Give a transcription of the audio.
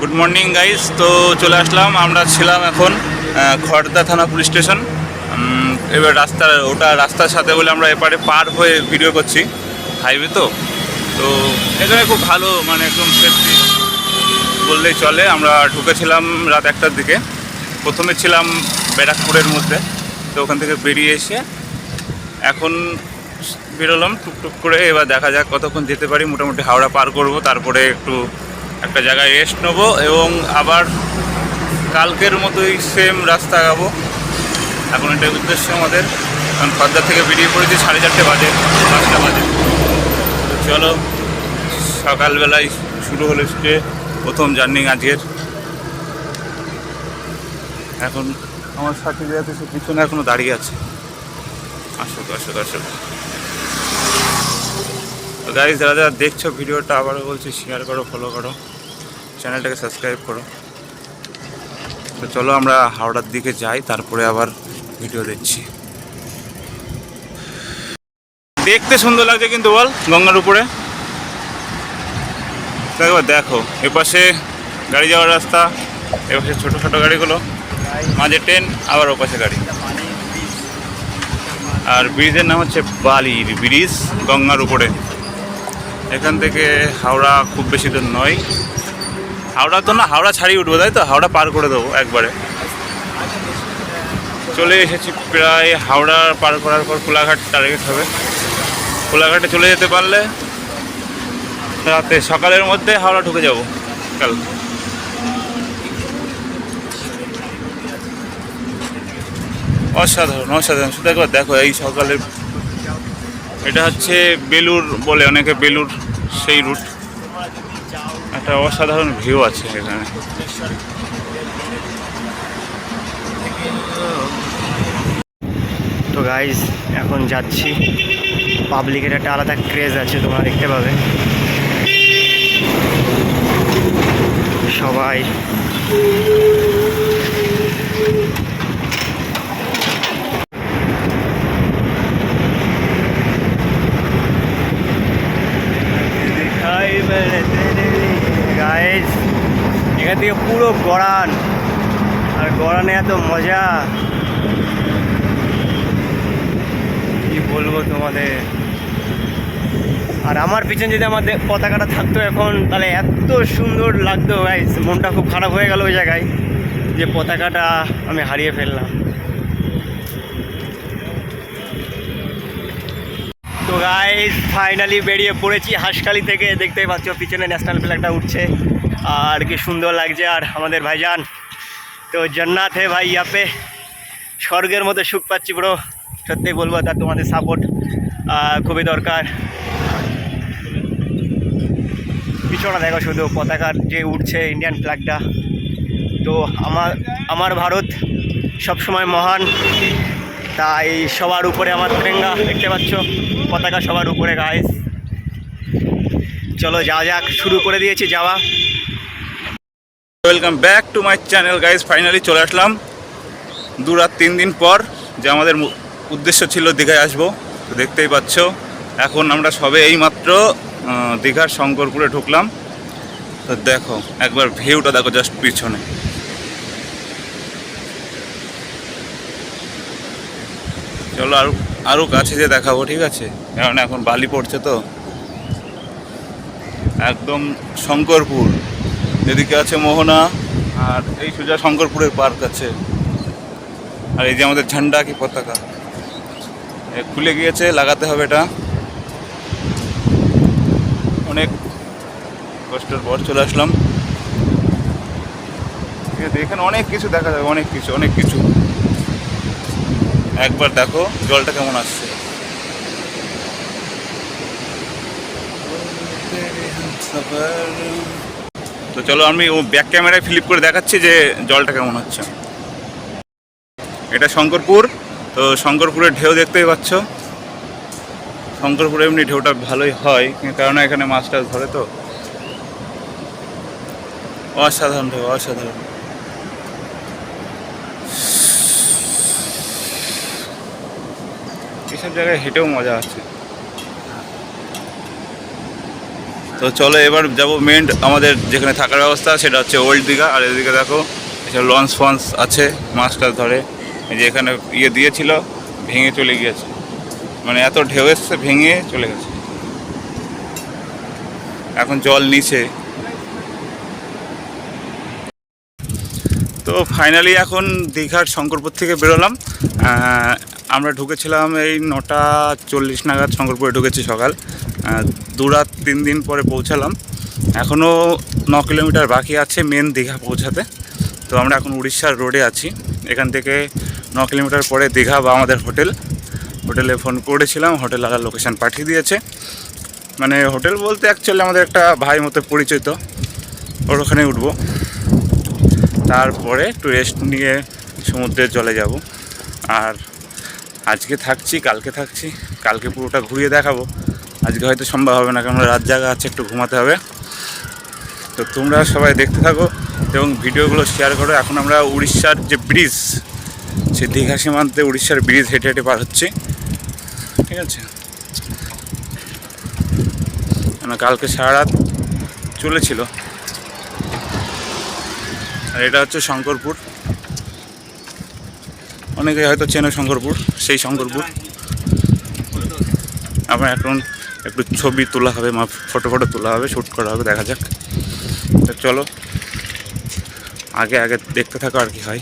Good morning guys তো চলে আসলাম। আমরা ছিলাম এখন খড়দা থানা পুলিশ স্টেশন। এবার রাস্তার, ওটা রাস্তার সাথে বলে আমরা এপারে পার হয়ে ভিডিও করছি। হাইওয়ে তো? তো এখানে খুব ভালো মানে একদম সেফটি বললেই চলে। আমরা ঢুকেছিলাম রাত একটার দিকে। প্রথমে ছিলাম ব্যারাকপুরের মধ্যে। তো ওখান থেকে বেরিয়ে এসে এখন বেরোলাম, টুকটুক করে। এবার দেখা যাক কতক্ষণ যেতে পারি। মোটামুটি হাওড়া পার করব। তারপরে একটু একটা জায়গায় রেস্ট নেব এবং আবার কালকের মতোই সেম রাস্তা আগাবো। এখন এটাই উদ্দেশ্য আমাদের। কারণ খদ্দার থেকে বেরিয়ে পড়েছি সাড়ে চারটে বাজে, পাঁচটা বাজে। চলো, সকালবেলায় শুরু হলো স্টে প্রথম জার্নি আজকের। এখন আমার সাথে যাতে সে পিছনে এখনও দাঁড়িয়ে আছে। আসুক আসুক আসুক তো গাইজ যারা যারা দেখছ ভিডিওটা, আবারও বলছি শেয়ার করো ফলো করো চ্যানেলটাকে সাবস্ক্রাইব করো। তো চলো আমরা হাওড়ার দিকে যাই, তারপরে আবার ভিডিও দেখছি। দেখতে সুন্দর লাগছে কিন্তু বল, গঙ্গার উপরে। একবার দেখো, এপাশে গাড়ি যাওয়ার রাস্তা, এপাশে ছোটো ছোটো গাড়িগুলো, মাঝে ট্রেন, আবার ওপাশে গাড়ি। আর ব্রিজের নাম হচ্ছে বালির ব্রিজ গঙ্গার উপরে। এখান থেকে হাওড়া খুব বেশি দূর নয়। হাওড়া তো না, হাওড়া ছাড়িয়ে উঠবো, তাই তো? হাওড়া পার করে দেবো একবারে। চলে এসেছি প্রায় হাওড়া পার করার পর কোলাঘাট টার্গেট হবে। কোলাঘাটে চলে যেতে পারলে রাতে, সকালের মধ্যে হাওড়া ঢুকে যাব কাল। অসাধারণ অসাধারণ। শুধু একবার দেখো, এই সকালের এটা হচ্ছে বেলুর বলে অনেকে বেলুর সেই রুট। একটা অসাধারণ ভিউ আছে এখানে তো গাইজ এখন যাচ্ছি। পাবলিকের একটা আলাদা ক্রেজ আছে, তোমরা দেখতে পাবে। সবাই গাইজ এখান থেকে পুরো গড়ান। আর গড়ানে এত মজা। কি বলব তোমাদের? আর আমার পিছনে যদি আমাদের পতাকাটা থাকতো এখন, তাহলে এত সুন্দর লাগতো গাইস মনটা খুব খারাপ হয়ে গেল ওই জায়গায়, যে পতাকাটা আমি হারিয়ে ফেললাম তো গাইস ফাইনালি বেরিয়ে পড়েছি। হাঁসখালি থেকে দেখতেই পাচ্ছ, পিছনে ন্যাশনাল ফ্ল্যাগটা উঠছে। আর কি সুন্দর লাগছে। আর আমাদের ভাইজান, তো জন্নাত হে ভাই ইয়াপে স্বর্গের মতো সুখ পাচ্ছি পুরো সত্যি বলব তার তোমাদের সাপোর্ট খুবই দরকার। পিছনে দেখো শুধু পতাকার যে উঠছে ইন্ডিয়ান ফ্ল্যাগটা তো আমার আমার ভারত সবসময় মহান। তাই সবার উপরে আমার তিরঙ্গা দেখতে পাচ্ছ। পতাকা সবার উপরে গাইস চলো যা যাক, শুরু করে দিয়েছি যাওয়া। Welcome back to my channel guys finally চলে আসলাম। দু রাত, তিন দিন পর যে আমাদের উদ্দেশ্য ছিল দীঘায় আসব, তো দেখতেই পাচ্ছ, এখন আমরা সবে এইমাত্র দীঘার শঙ্করপুরে ঢুকলাম। তো দেখো, একবার ভিউটা দেখো জাস্ট পিছনে। চলো আরও আরও কাছে যে দেখাবো, ঠিক আছে? কারণ এখন বালি পড়ছে তো। একদম শঙ্করপুর। এদিকে আছে মোহনা, আর এই সোজা শঙ্করপুরের পার্ক আছে। আর এই যে আমাদের ঝান্ডা কি পতাকা খুলে গিয়েছে, লাগাতে হবে এটা। অনেক কষ্টের পর চলে আসলাম। এখানে অনেক কিছু দেখা যাবে, অনেক কিছু অনেক কিছু। একবার দেখো, জলটা কেমন আসছে। তো চলো আমি ও ব্যাক ক্যামেরায় ফ্লিপ করে দেখাচ্ছি যে জলটা কেমন হচ্ছে। এটা শঙ্করপুর, তো শঙ্করপুরের ঢেউ দেখতেই পাচ্ছ। শঙ্করপুরে এমনি ঢেউটা ভালোই হয় কারণ এখানে মাছ টাছ ধরে তো। অসাধারণ ঢেউ, অসাধারণ। এসব জায়গায় হেঁটেও মজা আছে। তো চলো এবার যাব মেন আমাদের যেখানে থাকার ব্যবস্থা, সেটা হচ্ছে ওল্ড দীঘা। আর এদিকে দেখো, এসব লঞ্চ ফঞ্চ আছে মাছ টাছ ধরে যে এখানে ইয়ে দিয়েছিল, ভেঙে চলে গিয়েছে। মানে এত ঢেউ এসছে, ভেঙে চলে গেছে। এখন জল নিচে। তো ফাইনালি এখন দীঘার শঙ্করপুর থেকে বেরোলাম। আমরা ঢুকেছিলাম এই নটা চল্লিশ নাগাদ, শঙ্করপুরে ঢুকেছি সকাল। দু রাত তিন দিন পরে পৌঁছালাম। এখনও ন কিলোমিটার বাকি আছে মেন দীঘা পৌঁছাতে। তো আমরা এখন উড়িষ্যার রোডে আছি। এখান থেকে ন কিলোমিটার পরে দীঘা বা আমাদের হোটেল। হোটেলে ফোন করেছিলাম, হোটেল আলার লোকেশান পাঠিয়ে দিয়েছে। মানে হোটেল বলতে অ্যাকচুয়ালি আমাদের একটা ভাই মতো পরিচিত। ওর ওখানে উঠবো। তারপরে একটু রেস্ট নিয়ে সমুদ্রে চলে যাব। আর আজকে থাকছি, কালকে থাকছি, কালকে পুরোটা ঘুরিয়ে দেখাবো। আজকে হয়তো সম্ভব হবে না কারণ রাত জায়গা আছে, একটু ঘুমাতে হবে। তো তোমরা সবাই দেখতে থাকো এবং ভিডিওগুলো শেয়ার করো। এখন আমরা উড়িষ্যার যে ব্রিজ সে দীঘা সীমান্তে উড়িষ্যার ব্রিজ হেঁটে হেঁটে পার হচ্ছি। ঠিক আছে? কেন কালকে সারা রাত চলেছিল। আর এটা হচ্ছে শঙ্করপুর। অনেকে হয়তো চেনো শঙ্করপুর। সেই শঙ্করপুর। আমার এখন একটু ছবি তোলা হবে, মা, ফটো ফটো তোলা হবে, শ্যুট করা হবে, দেখা যাক। তো চলো, আগে আগে দেখতে থাকো আর কি হয়।